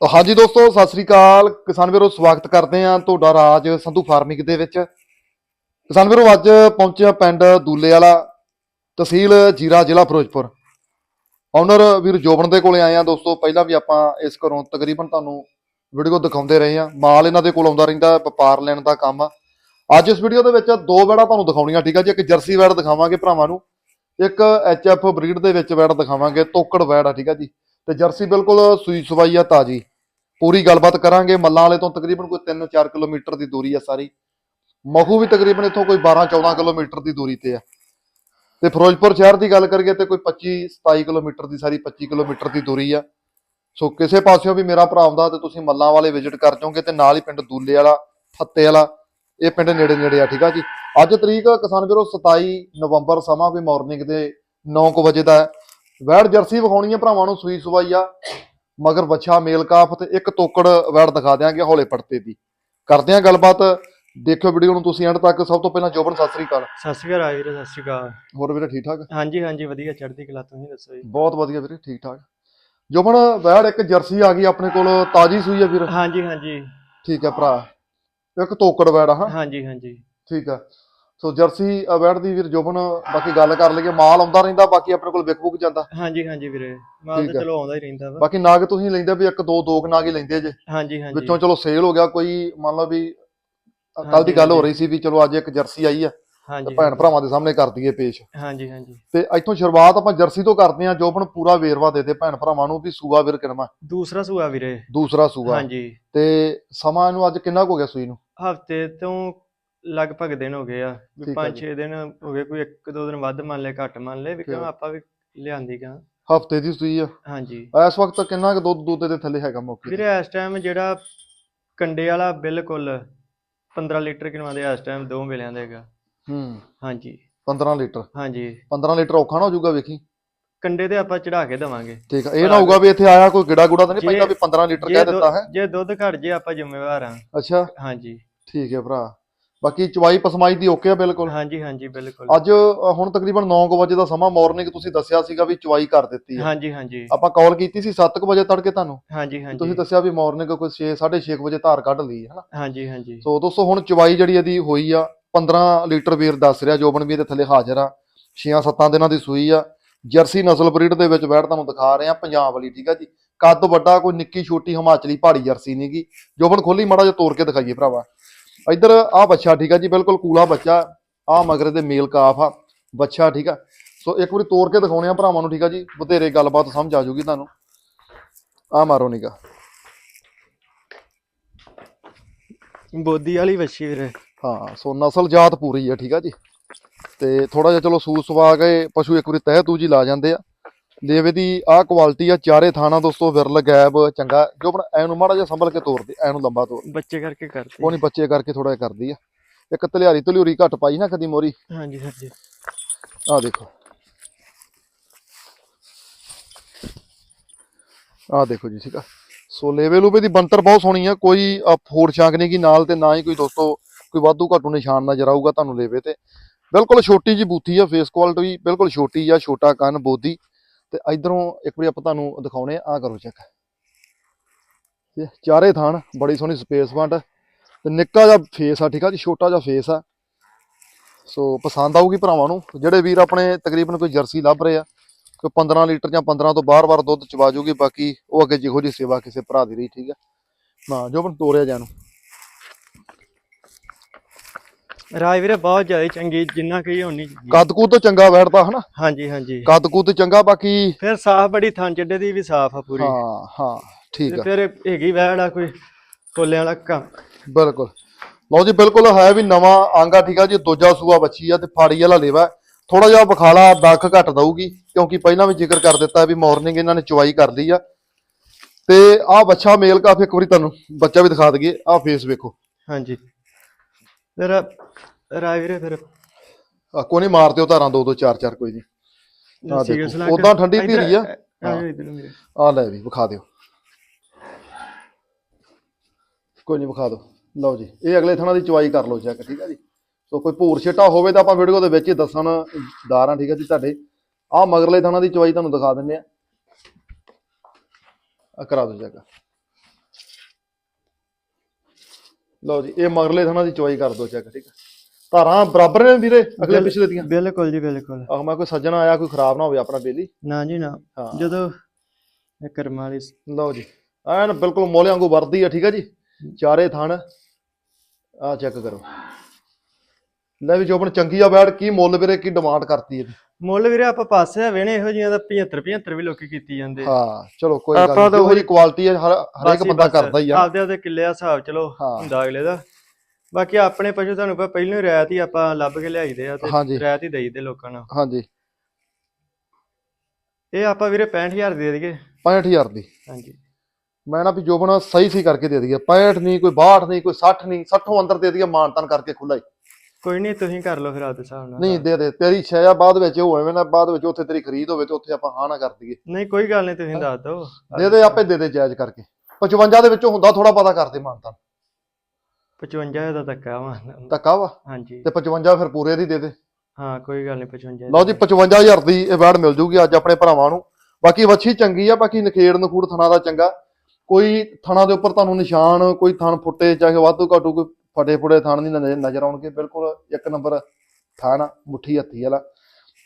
ਤਾਂ ਹਾਂਜੀ ਦੋਸਤੋ, ਸਤਿ ਸ੍ਰੀ ਅਕਾਲ। ਕਿਸਾਨ ਵੀਰੋ, ਸਵਾਗਤ ਕਰਦੇ ਹਾਂ ਤੁਹਾਡਾ ਰਾਜ ਸੰਧੂ ਫਾਰਮਿੰਗ ਦੇ ਵਿੱਚ। ਕਿਸਾਨ ਵੀਰੋ, ਅੱਜ ਪਹੁੰਚਿਆ ਪਿੰਡ ਦੂਲੇ ਵਾਲਾ ਤਹਿਸੀਲ ਜੀਰਾ, ਜ਼ਿਲ੍ਹਾ ਫਿਰੋਜ਼ਪੁਰ। ਓਨਰ ਵੀਰ ਜੋਬਨ ਦੇ ਕੋਲੇ ਆਏ ਆ ਦੋਸਤੋ। ਪਹਿਲਾਂ ਵੀ ਆਪਾਂ ਇਸ ਘਰੋਂ ਤਕਰੀਬਨ ਤੁਹਾਨੂੰ ਵੀਡੀਓ ਦਿਖਾਉਂਦੇ ਰਹੇ ਆ ਮਾਲ ਇਹਨਾਂ ਦੇ ਕੋਲ ਆਉਂਦਾ ਰਹਿੰਦਾ, ਵਪਾਰ ਲੈਣ ਦਾ ਕੰਮ। ਆ ਅੱਜ ਇਸ ਵੀਡੀਓ ਦੇ ਵਿੱਚ ਦੋ ਵੈੜਾਂ ਤੁਹਾਨੂੰ ਦਿਖਾਉਣੀਆਂ, ਠੀਕ ਆ ਜੀ? ਇੱਕ ਜਰਸੀ ਵੈੜ ਦਿਖਾਵਾਂਗੇ ਭਰਾਵਾਂ ਨੂੰ, ਇੱਕ ਐਚਐਫ ਬਰੀਡ ਦੇ ਵਿੱਚ ਵੈੜ ਦਿਖਾਵਾਂਗੇ, ਤੋਕੜ ਵੈੜ ਆ, ਠੀਕ ਆ ਜੀ? ਤੇ ਜਰਸੀ ਬਿਲਕੁਲ ਸੂਈ ਸਵਾਈ ਆ, ਤਾਜੀ। ਪੂਰੀ ਗੱਲਬਾਤ ਕਰਾਂਗੇ। ਮੱਲਾਂ ਵਾਲੇ ਤੋਂ ਤਕਰੀਬਨ ਕੋਈ 3-4 ਕਿਲੋਮੀਟਰ ਦੀ ਦੂਰੀ ਆ ਸਾਰੀ। ਮਖੂ ਵੀ ਤਕਰੀਬਨ ਇੱਥੋਂ ਕੋਈ 12-14 ਕਿਲੋਮੀਟਰ ਦੀ ਦੂਰੀ ਤੇ ਆ। ਤੇ ਫਿਰੋਜ਼ਪੁਰ ਸ਼ਹਿਰ ਦੀ ਗੱਲ ਕਰੀਏ ਤੇ ਕੋਈ 25-27 ਕਿਲੋਮੀਟਰ ਦੀ ਸਾਰੀ 25 ਕਿਲੋਮੀਟਰ ਦੀ ਦੂਰੀ ਆ। ਸੋ ਕਿਸੇ ਪਾਸਿਓਂ ਵੀ ਮੇਰਾ ਭਰਾ ਆਉਂਦਾ ਤੇ ਤੁਸੀਂ ਮੱਲਾਂ ਵਾਲੇ ਵਿਜ਼ਿਟ ਕਰ ਜਾਓਗੇ ਤੇ ਨਾਲ ਹੀ ਪਿੰਡ ਦੂਲੇ ਵਾਲਾ, ਫੱਤੇ ਵਾਲਾ, ਇਹ ਪਿੰਡ ਨੇੜੇ ਨੇੜੇ ਆ, ਠੀਕ ਆ ਜੀ? ਅੱਜ ਤਰੀਕ ਕਿਸਾਨ ਵੀਰੋ 27 ਨਵੰਬਰ ਸਮਾਂ ਕੋਈ ਮਾਰਨਿੰਗ ਦੇ 9:00 ਵਜੇ ਦਾ ਹੈ। ਵੈੜ ਜਰਸੀ ਵਿਖਾਉਣੀ ਹੈ, ਭਰਾਵਾਂ ਨੂੰ ਸੂਈ ਸਵਾਈ ਆ। ਮਗਰ ਬੱਚਾ ਮੇਲ ਕਾਫ ਤੇ ਇੱਕ ਤੋਕੜ ਵੈੜ ਦਿਖਾ ਦਿਆਂਗੇ ਹੌਲੇ ਪੜਤੇ ਦੀ। ਕਰਦੇ ਆਂ ਗੱਲਬਾਤ। ਦੇਖਿਓ ਵੀਡੀਓ ਨੂੰ ਤੁਸੀਂ ਐਂਡ ਤੱਕ। ਸਭ ਤੋਂ ਪਹਿਲਾਂ ਜੋਬਨ ਸਤਿ ਸ੍ਰੀ ਅਕਾਲ। ਸਤਿ ਸ਼੍ਰੀ ਅਕਾਲ ਵੀਰੇ ਸਤਿ ਸ਼੍ਰੀ ਅਕਾਲ। ਹੋਰ ਵੀਰੇ ਠੀਕ ਠਾਕ? ਹਾਂਜੀ ਹਾਂਜੀ ਵਧੀਆ। ਚੜ੍ਹਦੀ ਕਲਾ ਤੁਸੀਂ ਦੱਸੋ ਜੀ। ਬਹੁਤ ਵਧੀਆ ਵੀਰੇ ਠੀਕ ਠਾਕ। ਜੋਬਨ ਵੈੜ ਇੱਕ ਜਰਸੀ ਆ ਗਈ ਆਪਣੇ ਕੋਲ ਤਾਜੀ ਸੂਈ ਆ ਵੀਰ? ਹਾਂਜੀ ਹਾਂਜੀ। ਠੀਕ ਹੈ ਭਰਾ। ਇੱਕ ਤੋਕੜ ਵੈੜ ਆ ਹਾਂ? ਹਾਂਜੀ ਹਾਂਜੀ। ਠੀਕ ਆ ਸੋ ਜਰਸੀ ਅ, ਵੈੜ ਦੀ ਵੀਰ ਜੋਬਨ ਬਾਕੀ ਗੱਲ ਕਰ ਲਈਏ ਮਾਲ ਆਉਂਦਾ ਰਹਿੰਦਾ ਬਾਕੀ ਆਪਣੇ ਕੋਲ ਵਿਕ ਬੁਕ ਜਾਂਦਾ। ਹਾਂਜੀ ਹਾਂਜੀ ਵੀਰੇ ਮਾਲ ਤਾਂ ਆ। ਚਲੋ ਆਉਂਦਾ ਹੀ ਰਹਿੰਦਾ ਵਾ। ਬਾਕੀ ਨਾਗ ਤੁਸੀਂ ਲੈਂਦੇ ਵੀ ਇੱਕ ਦੋ ਦੋ ਨਾਗ ਹੀ ਲੈਂਦੇ ਜੇ। ਹਾਂਜੀ ਹਾਂਜੀ। ਵਿੱਚੋਂ ਚਲੋ ਸੇਲ ਹੋ ਗਿਆ ਕੋਈ ਮੰਨ ਲਓ ਵੀ ਕੱਲ ਦੀ ਗੱਲ ਹੋ। ਰਹੀ ਸੀ ਵੀ ਚਲੋ ਅੱਜ ਇੱਕ ਜਰਸੀ ਆਈ ਆ ਹਾਂਜੀ ਭੈਣ ਭਰਾਵਾਂ ਦੇ ਸਾਹਮਣੇ ਕਰ ਦਈਏ ਪੇਸ਼। ਹਾਂਜੀ ਹਾਂਜੀ। ਤੇ ਇੱਥੋਂ ਸ਼ੁਰੂਆਤ ਆਪਾਂ ਜਰਸੀ ਤੋਂ ਕਰਦੇ ਹਾਂ ਜੋਬਨ ਪੂਰਾ ਵੇਰਵਾ ਦੇ ਦੇ ਭੈਣ ਭਰਾਵਾਂ ਨੂੰ ਵੀ ਸੂਆ ਵੀਰ ਕਿਨਮਾ। ਦੂਸਰਾ ਸੂਆ ਵੀਰੇ। ਦੂਸਰਾ ਸੂਆ। ਹਾਂਜੀ। ਤੇ ਸਮਾਂ ਇਹਨੂੰ ਅੱਜ ਕਿੰਨਾ ਕੁ ਹੋ ਗਿਆ ਸੂਈ ਨੂੰ? ਹਫ਼ਤੇ ਤੋਂ ਲਗਭਗ ਦਿਨ ਹੋ ਗਏ ਆ ਠੀਕ ਆ 5-6 ਦਿਨ ਹੋ ਗਏ ਕੋਈ ਇੱਕ ਦੋ ਦਿਨ ਵੱਧ ਮੰਨ ਲਏ ਘੱਟ ਮੰਨ ਲਏ ਵੀ ਕਿਉਂ ਠੀਕ। ਆਪਾਂ ਵੀ ਲਿਆਂਦੀ ਗਾ ਹਫ਼ਤੇ ਦੀ ਸੂਈ ਆ। ਹਾਂਜੀ। ਇਸ ਵਕਤ ਕਿੰਨਾ ਕੁ ਦੁੱਧ ਦੁੱਧ ਦੇ ਥੱਲੇ ਹੈਗਾ ਮੌਕੇ ਤੇ? ਵੀਰੇ ਇਸ ਟਾਈਮ ਜਿਹੜਾ ਕੰਡੇ ਵਾਲਾ ਬਿਲਕੁਲ 15 ਲੀਟਰ ਕਿਨਵਾ ਦੇ ਇਸ ਟਾਈਮ ਦੋ ਵੇਲਿਆਂ ਦਾ ਹੈਗਾ। ਹੂੰ। ਹਾਂਜੀ। 15 ਲੀਟਰ? ਹਾਂਜੀ। 15 ਲੀਟਰ ਔਖਾ ਨਾ ਹੋ ਜਾਊਗਾ ਵੇਖੀ। ਕੰਡੇ ਤੇ ਆਪਾਂ ਚੜਾ ਕੇ ਦਵਾਂਗੇ। ਠੀਕ ਆ। ਇਹ ਨਾ ਹੋਊਗਾ ਵੀ ਇੱਥੇ ਆਇਆ ਕੋਈ ਗਿੜਾ ਗੁੜਾ ਤਾਂ ਨਹੀਂ ਜੇ- ਪੈਂਦਾ ਵੀ 15 ਲੀਟਰ ਜੇ ਕਹਿ ਦੁੱਧ- ਦਿੱਤਾ ਹੈ? ਜੇ ਦੁੱਧ ਘਟ ਜੇ ਆਪਾਂ ਜ਼ਿੰਮੇਵਾਰ ਆ। ਅੱਛਾ। ਹਾਂਜੀ। ਠੀਕ ਹੈ ਭਰਾ। ਬਾਕੀ ਚਵਾਈ ਪਸਮਾਈ ਦੀ ਓਕੇ ਆ ਬਿਲਕੁਲ। ਹਾਂਜੀ ਹਾਂਜੀ ਬਿਲਕੁਲ। ਅੱਜ ਅ, ਹੁਣ ਤਕਰੀਬਨ 9 ਵਜੇ ਦਾ ਸਮਾਂ ਮਾਰਨਿੰਗ ਤੁਸੀਂ ਦੱਸਿਆ ਸੀਗਾ ਵੀ ਚਵਾਈ ਕਰ ਦਿੱਤੀ ਹੈ ਹਾਂਜੀ ਹਾਂਜੀ। ਆਪਾਂ ਕਾਲ ਕੀਤੀ ਸੀ 7 ਵਜੇ ਤੜਕੇ ਤੁਹਾਨੂੰ? ਹਾਂਜੀ ਤੁਸੀਂ ਹਾਂਜੀ ਦੱਸਿਆ ਵੀ ਮਾਰਨਿੰਗ ਕੋਈ 6 6:30 ਵਜੇ ਧਾਰ ਕੱਢ ਲਈ ਹੈ ਨਾ ਹਾਂਜੀ ਹਾਂਜੀ। ਸੋ ਦੋਸਤੋ ਹੁਣ ਚਵਾਈ ਜਿਹੜੀ ਇਹਦੀ ਹੋਈ ਆ 15 ਲੀਟਰ ਵੀਰ ਦੱਸ ਰਿਹਾ ਜੋਬਨ ਵੀ ਇਹਦੇ ਥੱਲੇ ਹਾਜ਼ਰ ਆ। 6-7 ਦਿਨਾਂ ਦੀ ਸੂਈ ਆ। ਜਰਸੀ ਨਸਲ ਬਰੀਡ ਦੇ ਵਿੱਚ ਬੈਠ ਤੁਹਾਨੂੰ ਦਿਖਾ ਰਹੇ ਆ ਪੰਜਾਬ ਵਾਲੀ ਠੀਕ ਆ ਜੀ। ਕੱਦ ਵੱਡਾ ਕੋਈ ਨਿੱਕੀ ਛੋਟੀ ਹਿਮਾਚਲੀ ਪਹਾੜੀ ਜਰਸੀ ਨਹੀਂਗੀ ਜੋਬਨ ਖੋਲੀ ਮਾੜਾ ਜਿਹਾ ਤੋੜ ਕੇ ਦਿਖਾਈਏ ਭਰਾਵਾ। ਇੱਧਰ ਆ ਬੱਚਾ ਠੀਕ ਆ ਜੀ ਬਿਲਕੁਲ ਕੂਲਾ ਬੱਚਾ। ਆ ਮਗਰ ਦੇ ਮੇਲ ਕਾਫ ਆ ਬੱਚਾ ਠੀਕ ਆ। ਸੋ ਇੱਕ ਵਾਰੀ ਤੋੜ ਕੇ ਦਿਖਾਉਣੇ ਆ ਭਰਾਵਾਂ ਨੂੰ ਠੀਕ ਆ ਜੀ ਬਥੇਰੇ ਗੱਲਬਾਤ ਸਮਝ ਆ ਜਾਊਗੀ ਤੁਹਾਨੂੰ। ਆ ਮਾਰੋ ਨਿਗਾ ਬੋਦੀ ਵਾਲੀ ਵੱਛੀ ਵੀਰੇ। ਹਾਂ ਸੋ ਨਸਲ ਜਾਤ ਪੂਰੀ ਆ ਠੀਕ ਆ ਜੀ। ਤੇ ਥੋੜਾ ਜਿਹਾ ਚਲੋ ਸੂਸ ਸਵਾ ਕੇ ਪਸ਼ੂ ਇੱਕ ਵਾਰੀ ਤਹਿ ਤੂਜੀ ਲਾ ਜਾਂਦੇ ਆ। ਲੇਵੇ ਦੀ ਆਹ ਕੁਆਲਿਟੀ ਆ ਚਾਰੇ ਥਾਣਾ ਦੋਸਤੋ ਵਿਰਲ ਗੈਬ ਚੰਗਾ। ਜੋ ਆਪਣਾ ਐਨੂੰ ਮਾੜਾ ਜਿਹਾ ਸੰਭਲ ਕੇ ਤੋਰਦੇ ਐਨੂੰ ਲੰਬਾ ਤੋਰ। ਬੱਚੇ ਕਰਕੇ ਕਰਦੇ। ਉਹ ਨਹੀਂ ਬੱਚੇ ਕਰਕੇ ਥੋੜਾ ਜਿਹਾ ਕਰਦੀ ਆ। ਇੱਕ ਤਲਿਆਰੀ ਤਲਿਊਰੀ ਘੱਟ ਪਾਈ ਨਾ ਕਦੀ ਮੋਰੀ। ਹਾਂਜੀ ਹਾਂਜੀ। ਆਹ ਦੇਖੋ। ਆਹ ਦੇਖੋ ਜੀ ਠੀਕ ਆ। ਸੋ ਲੇਵੇ ਲੂਵੇ ਦੀ ਬੰਤਰ ਬਹੁਤ ਸੋਹਣੀ ਆ। ਕੋਈ ਫੋੜ ਛਾਂਕ ਨਹੀਂ ਕੀ ਨਾਲ ਤੇ ਨਾ ਹੀ ਕੋਈ ਦੋਸਤੋ ਕੋਈ ਵਾਧੂ ਘਾਟੂ ਨਿਸ਼ਾਨ ਨਜ਼ਰ ਆਊਗਾ ਤੁਹਾਨੂੰ ਲੇਵੇ ਤੇ। ਬਿਲਕੁਲ ਛੋਟੀ ਜੀ ਬੂਥੀ ਆ ਫੇਸ ਕੁਆਲਿਟੀ ਵੀ ਬਿਲਕੁਲ ਛੋਟੀ ਆ ਛੋਟਾ ਕੰਨ ਬੋਦੀ। ਤੇ ਇਧਰੋਂ ਇੱਕ ਵਾਰੀ ਆਪਾਂ ਤੁਹਾਨੂੰ ਦਿਖਾਉਣੇ ਆ। ਆਹ ਕਰੋ ਚੈੱਕ ਤੇ ਚਾਰੇ ਥਾਣ ਬੜੀ ਸੋਹਣੀ ਸਪੇਸ ਵੰਡ ਤੇ ਨਿੱਕਾ ਜਿਹਾ ਫੇਸ ਆ, ਠੀਕ ਆ ਜੀ? ਛੋਟਾ ਜਿਹਾ ਫੇਸ ਆ। ਸੋ ਪਸੰਦ ਆਊਗੀ ਭਰਾਵਾਂ ਨੂੰ। ਜਿਹੜੇ ਵੀਰ ਆਪਣੇ ਤਕਰੀਬਨ ਕੋਈ ਜਰਸੀ ਲੱਭ ਰਹੇ ਆ, ਕੋਈ 15 ਲੀਟਰ ਜਾਂ 15 ਤੋਂ ਬਾਹਰ-ਬਾਹਰ ਦੁੱਧ ਚਵਾ ਜੂਗੀ, ਬਾਕੀ ਉਹ ਅੱਗੇ ਜਿਹੋ ਜੀ ਸੇਵਾ ਕਿਸੇ ਭਰਾ ਦੀ ਰਹੀ, ਠੀਕ ਆ? ਨਾ ਜੋ ਬਣ ਤੋਰਿਆ ਜਾਨੂੰ ਰਾਜ ਵੀਰੇ ਬਹੁਤ ਜ਼ਿਆਦਾ ਚੰਗੀ ਜਿੰਨਾ ਕਹੀ ਹੋਣੀ ਕੱਦ ਕੂਦ ਤੋਂ ਚੰਗਾ ਬੈਠਦਾ ਹਨਾ? ਹਾਂਜੀ ਹਾਂਜੀ। ਕੱਦ ਕੂਦ ਚੰਗਾ ਬਾਕੀ ਫਿਰ ਸਾਫ਼ ਬੜੀ ਥਾਂ ਚੱਡੇ ਦੀ ਵੀ ਸਾਫ਼ ਆ ਪੂਰੀ। ਹਾਂ ਹਾਂ ਠੀਕ ਤੇ ਆ ਫਿਰ ਹੈਗੀ ਵੈੜ ਆ ਕੋਈ ਕੋਲਿਆਂ ਵਾਲਾ ਕੰਮ ਬਿਲਕੁਲ। ਲਓ ਜੀ ਬਿਲਕੁਲ ਹੈ ਵੀ ਨਵਾਂ ਆਂਗਾ ਠੀਕ ਆ ਜੀ ਦੂਜਾ ਸੂਆ ਬੱਚੀ ਆ ਤੇ ਫਾੜੀ ਵਾਲਾ ਲੇਵਾ। ਥੋੜਾ ਜਿਹਾ ਬਖਾਲਾ ਦੱਖ ਘੱਟ ਦਊਗੀ ਕਿਉਂਕਿ ਪਹਿਲਾਂ ਵੀ ਜ਼ਿਕਰ ਕਰ ਦਿੱਤਾ ਵੀ ਮਾਰਨਿੰਗ ਇਹਨਾਂ ਨੇ ਚਵਾਈ ਕਰ ਲਈ ਆ। ਤੇ ਆਹ ਬੱਚਾ ਮੇਲ ਕਾਫੀ ਇੱਕ ਵਾਰੀ ਤੁਹਾਨੂੰ ਬੱਚਾ ਵੀ ਦਿਖਾ ਦਈਏ ਆਹ ਫੇਸ ਵੇਖੋ। ਹਾਂਜੀ। ਫਿਰ ਰਾਜ ਵੀਰੇ ਫਿਰ। ਆ ਕੋਈ ਨਹੀਂ ਮਾਰਦੇ ਉਹ ਧਾਰਾਂ ਦੋ ਦੋ ਚਾਰ ਚਾਰ ਕੋਈ ਨਹੀਂ serious ਦੇਖੋ, ਲੱਗ- ਉੱਦਾਂ ਠੰਡੀ ਇੱਧਰ- ਧੀਰੀ ਆ। ਆ ਜਾਓ ਇੱਧਰ ਨੂੰ ਵੀਰੇ। ਆ ਲੈ ਵੀ ਵਿਖਾ ਦਿਓ। ਕੋਈ ਨਹੀਂ ਵਿਖਾ ਦਿਓ। ਲਓ ਜੀ ਇਹ ਅਗਲੇ ਥਾਣਾ ਦੀ ਚਵਾਈ ਕਰ ਲਓ ਚੈੱਕ ਠੀਕ ਆ ਜੀ? ਸੋ ਕੋਈ ਭੂਰ ਛਿੱਟਾ ਹੋਵੇ ਤਾਂ ਆਪਾਂ ਵੀਡੀਓ ਦੇ ਵਿੱਚ ਹੀ ਦੱਸਣ ਦਾਰਾਂ ਠੀਕ ਆ ਜੀ ਤੁਹਾਡੇ। ਆ ਮਗਰਲੇ ਥਾਣਾ ਦੀ ਚਵਾਈ ਤੁਹਾਨੂੰ ਦਿਖਾ ਦਿੰਦੇ ਆ। ਆ ਕਰਾ ਦਿਓ ਚੈੱਕ ਲਓ ਜੀ ਇਹ ਮਗਰਲੇ ਥਣਾ ਦੀ ਚੋਈ ਕਰ ਦੋ ਚੈੱਕ ਠੀਕ ਆ? ਧਾਰਾਂ ਬਰਾਬਰ ਨੇ ਵੀਰੇ ਅਗਲੇ ਪਿਛਲੇ ਦੀਆਂ? ਬਿਲਕੁਲ ਜੀ ਬਿਲਕੁਲ। ਆਹ ਮੈਂ ਕੋਈ ਸੱਜਣ ਆਇਆ ਕੋਈ ਖਰਾਬ ਨਾ ਹੋਵੇ ਆਪਣਾ ਬੇਲੀ। ਨਾ ਜੀ ਨਾ। ਹਾਂ। ਜਦੋਂ ਇਹ ਕਰਮਾਂ ਵਾਲੀ ਲਓ ਜੀ ਐਨ ਬਿਲਕੁਲ ਮੋਲੇ ਵਾਂਗੂ ਵਰਦੀ ਆ ਠੀਕ ਆ ਜੀ? ਚਾਰੇ ਥਣ। ਆ ਚੈੱਕ ਕਰੋ। ਲੈ ਵੀ ਜੋਬਨ ਚੰਗੀ ਆ ਬੈੜ ਕੀ ਮੁੱਲ ਵੀਰੇ ਕੀ ਡਿਮਾਂਡ ਕਰਤੀ ਇਹਦੀ? ਮੁੱਲ ਵੀਰੇ ਆਪਾਂ ਪਾਸੇ ਆ ਵੇਣੇ ਇਹੋ ਜਿਹੀਆਂ ਦਾ 75 75 ਵੀ ਲੋਕੀ ਕੀਤੀ ਜਾਂਦੇ ਹਾਂ ਚਲੋ ਕੋਈ ਗੱਲ ਆਪਾਂ ਨਹੀਂ ਤਾਂ ਉਹੋ ਜੀ ਕੁਆਲਿਟੀ ਹੈ ਹਰ ਹਰੇਕ ਬੰਦਾ ਕਰਦਾ ਹੀ ਆ। ਆਪਦੇ ਆਪਦੇ ਕਿੱਲੇ ਦਾ ਹਿਸਾਬ ਚਲੋ ਹਾਂ। ਹੁੰਦਾ ਅਗਲੇ ਦਾ। ਬਾਕੀ ਆਪਣੇ ਪਸ਼ੂ ਤੁਹਾਨੂੰ ਪਤਾ ਪਹਿਲਾਂ ਹੀ ਰਿਆਇਤ ਹੀ ਆਪਾਂ ਲੱਭ ਕੇ ਲਿਆਈਦੇ ਆ ਹਾਂਜੀ। ਤੇ ਰਿਆਇਤ ਹੀ ਦੇਈਦੇ ਲੋਕਾਂ ਨੂੰ। ਹਾਂਜੀ। ਇਹ ਆਪਾਂ ਵੀਰੇ 65000 ਦੇ ਦਈਏ। 65000 ਦੀ। ਹਾਂਜੀ। ਮੈਂ ਨਾ ਵੀ ਜੋਬਨ ਸਹੀ ਸੀ ਕਰਕੇ ਦੇ ਦਈਏ 65 ਨਹੀਂ ਕੋਈ 62 ਨਹੀਂ ਕੋਈ 60 ਨਹੀਂ 60 ਅੰਦਰ ਦੇ ਦਈਏ ਮਾਨਤਨ ਕਰਕੇ ਖੁੱਲਾ ਹੀ। ਕੋਈ ਨਹੀਂ ਤੁਸੀਂ ਕਰ ਲਓ ਫਿਰ ਆਪਦੇ ਹਿਸਾਬ ਨਾਲ ਨਹੀਂ ਦੇ ਦੇ ਤੇਰੀ ਇੱਛਾ ਆ ਬਾਅਦ ਵਿੱਚ ਹੋਵੇ ਨਾ ਬਾਅਦ ਵਿੱਚ ਉੱਥੇ ਤੇਰੀ ਖਰੀਦ ਹੋਵੇ ਤੇ ਉੱਥੇ ਆਪਾਂ ਹਾਂ ਨਾ ਕਰ ਦਈਏ। ਨਹੀਂ ਕੋਈ ਗੱਲ ਨਹੀਂ ਤੁਸੀਂ ਦੱਸ ਦਿਓ। ਦੇ ਦੇ ਆਪੇ ਦੇ ਦੇ ਜਾਇਜ਼ ਕਰਕੇ। 55 ਦੇ ਵਿੱਚੋਂ ਹੁੰਦਾ ਥੋੜਾ ਪਤਾ ਕਰਦੇ ਮਾਨਤਨ 55 ਦਾ ਧੱਕਾ ਵਾ। ਧੱਕਾ ਵਾ? ਹਾਂਜੀ। ਤੇ 55 ਫਿਰ ਪੂਰੇ ਦੀ ਦੇ ਦੇ। ਹਾਂ ਕੋਈ ਗੱਲ ਨਹੀਂ 55 ਲਓ ਜੀ 55000 ਦੀ। ਵੈੜ ਮਿਲ ਜੂਗੀ ਅੱਜ ਆਪਣੇ ਭਰਾਵਾਂ ਨੂੰ। ਬਾਕੀ ਵੱਛੀ ਚੰਗੀ ਆ ਬਾਕੀ ਨਖੇੜ ਨਖੂੜ ਥਣਾ ਦਾ ਚੰਗਾ। ਕੋਈ ਥਣਾ ਦੇ ਉੱਪਰ ਤੁਹਾਨੂੰ ਨਿਸ਼ਾਨ ਕੋਈ ਥਣ ਫੁੱਟੇ ਚਾਹੇ ਵਾਧੂ ਘਾਟੂ ਕੋਈ ਫਟੇ ਫੁੜੇ ਥਣ ਦੀ ਨਜ਼ਰ ਨਜ਼ਰ ਆਉਣਗੇ ਬਿਲਕੁਲ ਇੱਕ ਨੰਬਰ ਥਣ ਮੁੱਠੀ ਹੱਥੀ ਵਾਲਾ।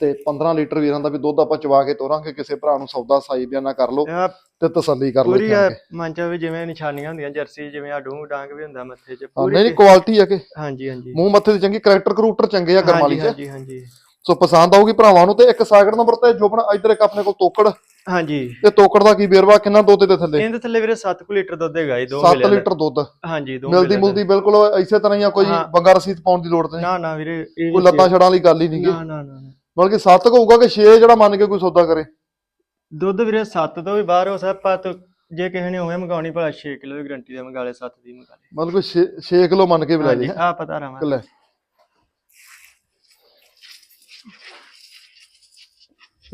ਤੇ 15 ਲੀਟਰ ਵੀਰਾਂ ਦਾ ਵੀ ਦੁੱਧ ਆਪਾਂ ਚਵਾ ਕੇ ਤੋਰਾਂਗੇ ਕਿਸੇ ਭਰਾ ਨੂੰ ਸੌਦਾ ਸਾਈ ਬਿਆਨਾ ਕਰ ਲਓ ਇਹ ਤੇ ਤਸੱਲੀ ਕਰ ਲਓ ਪੂਰੀ ਜਾਣ ਕੇ। ਮਨ ਚ ਵੀ ਜਿਵੇਂ ਨਿਸ਼ਾਨੀਆਂ ਹੁੰਦੀਆਂ ਜਰਸੀ ਜਿਵੇਂ ਆ ਡੂੰਗ ਡਾਂਗ ਵੀ ਹੁੰਦਾ ਮੱਥੇ 'ਚ ਹਾਂ, ਪੂਰੀ ਨਹੀਂ ਨਹੀਂ ਕੁਆਲਿਟੀ ਆ ਕਿ। ਹਾਂਜੀ ਹਾਂਜੀ। ਮੂੰਹ ਮੱਥੇ ਦੀ ਚੰਗੀ ਕਰੈਕਟਰ ਕਰੂਟਰ ਚੰਗੇ ਆ ਕਰਮਾਲੀ ਹਾਂਜੀ ਚ। ਹਾਂਜੀ ਹਾਂਜੀ। ਸੋ ਪਸੰਦ ਆਊਗੀ ਭਰਾਵਾਂ ਨੂੰ ਤੇ ਇੱਕ ਸਾਗਰ ਨੰਬਰ ਤੇ ਜੋਬਨ ਇੱਧਰ ਇੱਕ ਆਪਣੇ ਕੋਲ ਤੋਕੜ। ਹਾਂਜੀ। ਤੇ ਤੋਕੜ ਦਾ ਕੀ ਬੇਰਵਾ ਕਿੰਨਾ ਦੁੱਧ ਦੇ ਥੱਲੇ? ਇਹਦੇ ਥੱਲੇ ਵੀਰੇ 7 ਲੀਟਰ ਦੁੱਧ ਹੈਗਾ ਜੀ ਦੋ 7 ਵੇਲਿਆਂ ਦਾ। ਲੀਟਰ ਦੁੱਧ। ਹਾਂਜੀ ਦੋ ਮਿਲਦੀ ਵੇਲਿਆਂ ਦਾ। ਮੁਲਦੀ ਬਿਲਕੁਲ ਇਸੇ ਤਰ੍ਹਾਂ ਹੀ ਆ ਕੋਈ। ਬੰਗਾ ਰਸੀਦ ਪਾਉਣ ਦੀ ਲੋੜ ਤੇ ਨਹੀਂ। ਨਾ ਨਾ ਵੀਰੇ ਇਹ ਕੋਈ ਲੱਤਾਂ ਛੜਾਂ ਵਾਲੀ ਗੱਲ ਹੀ ਨਹੀਂਗੀ ਨਾ ਨਾ ਨਾ। ਬਲਕਿ 7 ਹੋਊਗਾ ਕਿ 6 ਜਿਹੜਾ ਮੰਨ ਕੇ ਕੋਈ ਸੌਦਾ ਕਰੇ। ਦੁੱਧ ਵੀਰੇ 7 ਤੋਂ ਵੀ ਬਾਹਰ ਹੋ ਸਕਦਾ ਪਰ ਜੇ ਕਿਸੇ ਨੇ ਉਵੇਂ ਮੰਗਾਉਣੀ ਭਲਾ 6 ਕਿਲੋ ਦੀ ਗਰੰਟੀ ਦਾ ਮੰਗਾ ਲੈ 7 ਦੀ ਮੰਗਾ ਲੈ। ਮਤਲਬ 6 6 ਕਿਲੋ ਮੰਨ ਕੇ ਵੀ ਲੈ ਜੇ ਆ ਪਤਾ ਰਹਾ ਲੈ।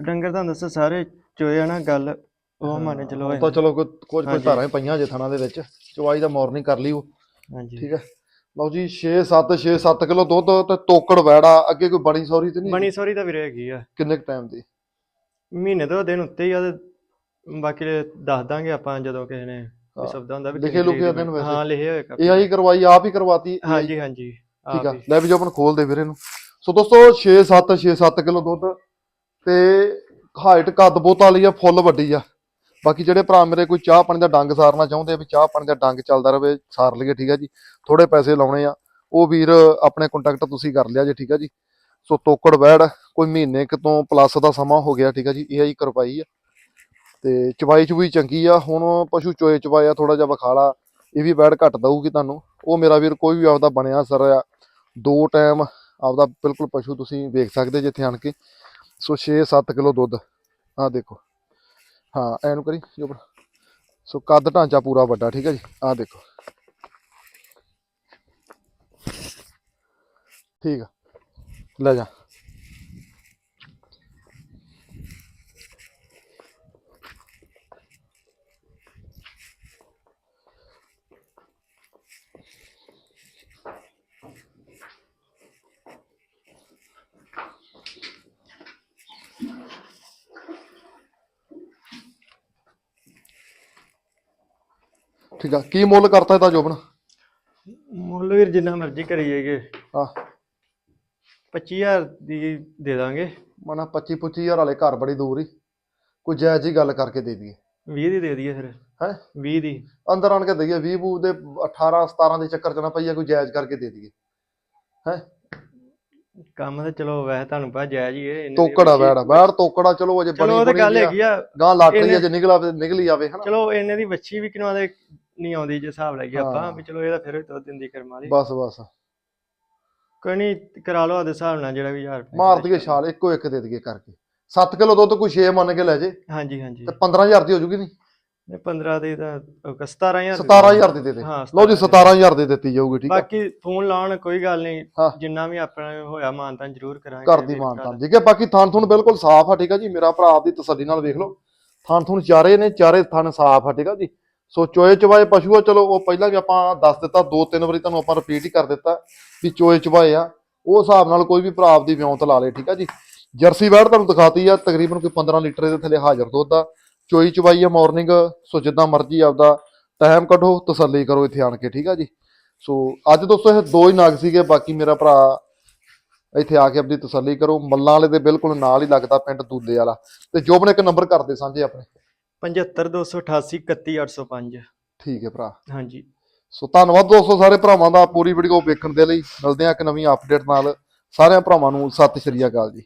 ਡੰਗਰ ਤਾਂ ਦੱਸੋ ਸਾਰੇ ਚੋਏ ਆ ਨਾ ਗੱਲ ਉਹ ਮੰਨ ਚਲੋ ਤਾਂ ਚਲੋ ਕੁਝ ਹਾਂਜੀ। ਧਾਰਾਂ ਹੀ ਪਈਆਂ ਜੇ ਥਣਾ ਦੇ ਵਿੱਚ ਚਵਾਈ ਦਾ ਮਾਰਨਿੰਗ ਕਰ ਲਈ ਉਹ। ਹਾਂਜੀ। ਠੀਕ ਹੈ। ਲਓ ਜੀ 6 7 6 7 ਕਿਲੋ ਦੁੱਧ ਤੇ ਤੋਕੜ ਵੈੜਾ ਅੱਗੇ ਕੋਈ ਬਣੀ ਸੌਰੀ ਤੇ ਨਹੀਂ? ਬਣੀ ਸੋਰੀ ਤਾਂ ਵੀਰੇ ਹੈਗੀ ਆ। ਕਿੰਨੇ ਟਾਈਮ ਦੀ? ਮਹੀਨੇ ਤੋਂ ਦਿਨ ਉੱਤੇ ਹੀ ਆ ਤੇ ਬਾਕੀ ਦੱਸ ਦਾਂਗੇ ਆਪਾਂ ਜਦੋਂ ਕਿਸੇ ਨੇ ਹਾਂ। ਕੋਈ ਸ਼ਬਦ ਹੁੰਦਾ ਵੀ ਲਿਖੇ ਕਿੰਨੀ ਲੁਖੇ ਤਰੀਕ ਦਿਨ ਵੈਸੇ। ਹਾਂ ਲਿਖੇ ਹੋਏ ਕਾਪੀ। ਇਹ ਆਈ ਕਰਵਾਈ ਆਪ ਹੀ ਕਰਵਾਤੀ। ਹਾਂਜੀ ਹਾਂਜੀ। ਠੀਕ ਆ। ਆਪ ਹੀ। ਲੈ ਵੀ ਜੋ ਆਪਣ ਖੋਲ ਦੇ ਵੀਰੇ ਨੂੰ। ਸੋ ਦੋਸਤੋ 6 7 6 7 ਕਿਲੋ ਦੁੱਧ ਤੇ ਹਾਈਟ ਕੱਦ ਬਹੁਤ ਵਾਲੀ ਆ ਫੁੱਲ ਵੱਡੀ ਆ। ਬਾਕੀ ਜਿਹੜੇ ਭਰਾ ਮੇਰੇ ਕੋਈ ਚਾਹ ਪਾਣੀ ਦਾ ਡੰਗ ਸਾਰਨਾ ਚਾਹੁੰਦੇ ਆ ਵੀ ਚਾਹ ਪਾਣੀ ਦਾ ਡੰਗ ਚੱਲਦਾ ਰਵੇ, ਸਾਰ ਲਈਏ, ਠੀਕ ਆ ਜੀ। ਥੋੜੇ ਪੈਸੇ ਲਾਉਣੇ ਆ। ਉਹ ਵੀਰ ਆਪਣੇ ਕੰਟੈਕਟ ਤੁਸੀਂ ਕਰ ਲਿਆ ਜੀ, ਠੀਕ ਆ ਜੀ। ਸੋ ਤੋਕੜ ਵੈੜ, ਕੋਈ ਮਹੀਨੇ ਕੁ ਤੋਂ ਪਲੱਸ ਦਾ ਸਮਾਂ ਹੋ ਗਿਆ, ਠੀਕ ਆ ਜੀ। ਇਹ ਆਈ ਕਰਵਾਈ ਆ। ਤੇ ਚਵਾਈ ਚੁਈ ਚੰਗੀ ਆ। ਹੁਣ ਪਸ਼ੂ ਚੋਏ ਚਵਾਇਆ ਥੋੜਾ ਜਿਹਾ ਵਿਖਾਲਾ। ਇਹ ਵੀ ਵੈੜ ਘੱਟ ਦਊਗੀ ਤੁਹਾਨੂੰ। ਉਹ ਮੇਰਾ ਵੀਰ ਕੋਈ ਵੀ ਆਪਦਾ ਬਣਿਆ ਸਰ ਆ। ਦੋ ਟਾਈਮ ਆਪਦਾ ਬਿਲਕੁਲ ਪਸ਼ੂ ਤੁਸੀਂ ਵੇਖ ਸਕਦੇ ਜਿੱਥੇ ਆਣ ਕੇ। ਸੋ 6-7 ਕਿਲੋ ਦੁੱਧ। ਆਹ ਦੇਖੋ। ਹਾਂ ਐਨੂੰ ਕਰੀ, ਜੋ ਬਣਾ। ਸੋ ਕੱਦ ਢਾਂਚਾ ਪੂਰਾ ਵੱਡਾ, ਠੀਕ ਹੈ ਜੀ? ਆਹ ਦੇਖੋ। ਠੀਕ ਆ। ਲੈ ਜਾ। ਠੀਕ ਆ ਕੀ ਮੁੱਲ ਕਰਤਾ ਇਹਦਾ ਜੋਬਨ? ਮੁੱਲ ਵੀਰ ਜਿੰਨਾ ਮਰਜ਼ੀ ਕਰੀ ਜਾਈਏ। ਆ 25000 ਦੀ ਦੇ ਦਾਂਗੇ। ਮਨਾ 25 25000 ਵਾਲੇ ਘਰ ਬੜੀ ਦੂਰ ਹੀ ਕੋਈ ਜਾਇਜ਼ ਹੀ ਗੱਲ ਕਰਕੇ ਦੇ ਦਈਏ। 20 ਦੀ ਦੇ ਦਈਏ ਫਿਰ। ਹੈ? 20 ਦੀ। ਅੰਦਰ ਆਣ ਕੇ ਦਈਏ 20 ਬੂ ਦੇ 18 17 ਦੇ ਚੱਕਰ ਚ ਨਾ ਪਈਏ ਕੋਈ ਜਾਇਜ਼ ਕਰਕੇ ਦੇ ਦਈਏ। ਹੈ? ਕੰਮ ਤਾਂ ਚਲੋ ਵੈਸੇ ਤੁਹਾਨੂੰ ਪਤਾ ਜਾਇਜ਼ ਹੀ ਹੈ ਤੋਕੜਾ ਵੈੜ ਵੈੜ ਤੋਕੜਾ ਚਲੋ ਅਜੇ ਬਣੀ ਬਣੀ ਗੱਲ। ਹੈਗੀ ਆ। ਗਾਂ ਲੱਗ ਰਹੀ ਹੈ ਜੇ ਨਿਕਲ ਆਵੇ ਨਿਕਲੀ ਆਵੇ ਹਨਾ? ਚਲੋ ਇਹਨੇ ਦੀ ਵੱਛੀ ਵੀ ਕਿਨਵਾ ਦੇ ਨਹੀਂ ਆਉਂਦੀ ਜੇ ਹਿਸਾਬ ਲਾਈਏ ਆਪਾਂ ਹਾਂ। ਵੀ ਚਲੋ ਇਹਦਾ ਫਿਰ ਵੀ ਦੁੱਧ ਦਿੰਦੀ ਕਰਮ ਵਾਲੀ ਬਸ ਬਸ। ਕੋਈ ਨਹੀਂ ਕਰਾ ਲਓ ਆਦੇ ਹਿਸਾਬ ਨਾਲ ਜਿਹੜਾ ਵੀ 1000 ਰੁਪਏ ਮਾਰ ਦਈਏ ਛਾਲ ਇੱਕੋ ਇੱਕ ਦੇ ਦਈਏ ਕਰਕੇ। 7 ਕਿਲੋ ਦੁੱਧ ਕੋਈ 6 ਮੰਨ ਕੇ ਲੈ ਜੇ ਹਾਂਜੀ ਹਾਂਜੀ। ਤੇ 15000 ਦੀ ਹੋ ਜੂਗੀ ਨਹੀਂ? ਇਹ 15 ਦੀ ਤਾਂ ਉਹ ਕ- 17000 ਦੀ 17000 ਦੀ ਦੇ ਦੇ। ਹਾਂ ਲਓ ਜੀ 17000 ਦੀ ਦਿੱਤੀ ਜਾਊਗੀ ਠੀਕ ਹੈ ਬਾਕੀ ਫੋਨ ਲਾਉਣ ਕੋਈ ਗੱਲ ਨਹੀਂ ਹਾਂ। ਜਿੰਨਾ ਵੀ ਆਪਣਾ ਹੋਇਆ ਮਾਨਤਾਂ ਜ਼ਰੂਰ ਕਰਾਂਗੇ ਘਰ ਦੀ ਮਾਨਤਾ। ਠੀਕ ਹੈ ਬਾਕੀ ਥਣ ਥੁਣ ਬਿਲਕੁਲ ਸਾਫ਼ ਆ ਠੀਕ ਆ ਜੀ। ਮੇਰਾ ਭਰਾ ਆਪਦੀ ਤਸੱਲੀ ਨਾਲ ਵੇਖ ਲਓ। ਥਣ ਥੁਣ ਚਾਰੇ ਨੇ ਚਾਰੇ ਥਣ ਸਾਫ਼ ਆ ਠੀਕ ਆ ਜੀ। ਸੋ ਚੋਏ ਚਵਾਏ ਪਸ਼ੂ ਆ, ਚਲੋ ਉਹ ਪਹਿਲਾਂ ਵੀ ਆਪਾਂ ਦੱਸ ਦਿੱਤਾ, ਦੋ ਤਿੰਨ ਵਾਰੀ ਤੁਹਾਨੂੰ ਆਪਾਂ ਰਿਪੀਟ ਹੀ ਕਰ ਦਿੱਤਾ ਵੀ ਚੋਏ ਚਵਾਏ ਆ। ਉਹ ਹਿਸਾਬ ਨਾਲ ਕੋਈ ਵੀ ਭਰਾ ਆਪਦੀ ਵਿਉਂਤ ਲਾ ਲੇ, ਠੀਕ ਆ ਜੀ? ਜਰਸੀ ਵੈੜ ਤੁਹਾਨੂੰ ਦਿਖਾਤੀ ਆ, ਤਕਰੀਬਨ ਕੋਈ 15 ਲੀਟਰ ਦੇ ਥੱਲੇ ਹਾਜ਼ਰ ਦੁੱਧ ਆ। ਚੋਈ ਚਵਾਈ ਆ ਮਾਰਨਿੰਗ ਸੋ ਜਿੱਦਾਂ ਮਰਜ਼ੀ ਆਪਦਾ ਟਾਈਮ ਕੱਢੋ, ਤਸੱਲੀ ਕਰੋ ਇੱਥੇ ਆਣ ਕੇ, ਠੀਕ ਆ ਜੀ? ਸੋ ਅੱਜ ਦੋਸਤੋ ਇਹ ਦੋ ਹੀ ਨਾਗ ਸੀਗੇ, ਬਾਕੀ ਮੇਰਾ ਭਰਾ ਇੱਥੇ ਆ ਕੇ ਆਪਣੀ ਤਸੱਲੀ ਕਰੋ। ਮੱਲਾਂ ਵਾਲੇ ਦੇ ਬਿਲਕੁਲ ਨਾਲ ਹੀ ਲੱਗਦਾ ਪਿੰਡ ਦੂਲੇ ਵਾਲਾ। ਤੇ ਜੋਬਨ ਇੱਕ ਨੰਬਰ ਕਰਦੇ ਸਾਂਝੇ ਆਪਣੇ। 75288 31805 ਠੀਕ ਹੈ ਭਰਾ। ਹਾਂਜੀ। ਸੋ ਧੰਨਵਾਦ ਦੋਸਤੋ ਸਾਰੇ ਭਰਾਵਾਂ ਦਾ ਪੂਰੀ ਵੀਡੀਓ ਵੇਖਣ ਦੇ ਲਈ। ਮਿਲਦੇ ਹਾਂ ਇੱਕ ਨਵੀਂ ਅਪਡੇਟ ਨਾਲ। ਸਾਰਿਆਂ ਭਰਾਵਾਂ ਨੂੰ ਸਤਿ ਸ਼੍ਰੀ ਅਕਾਲ ਜੀ।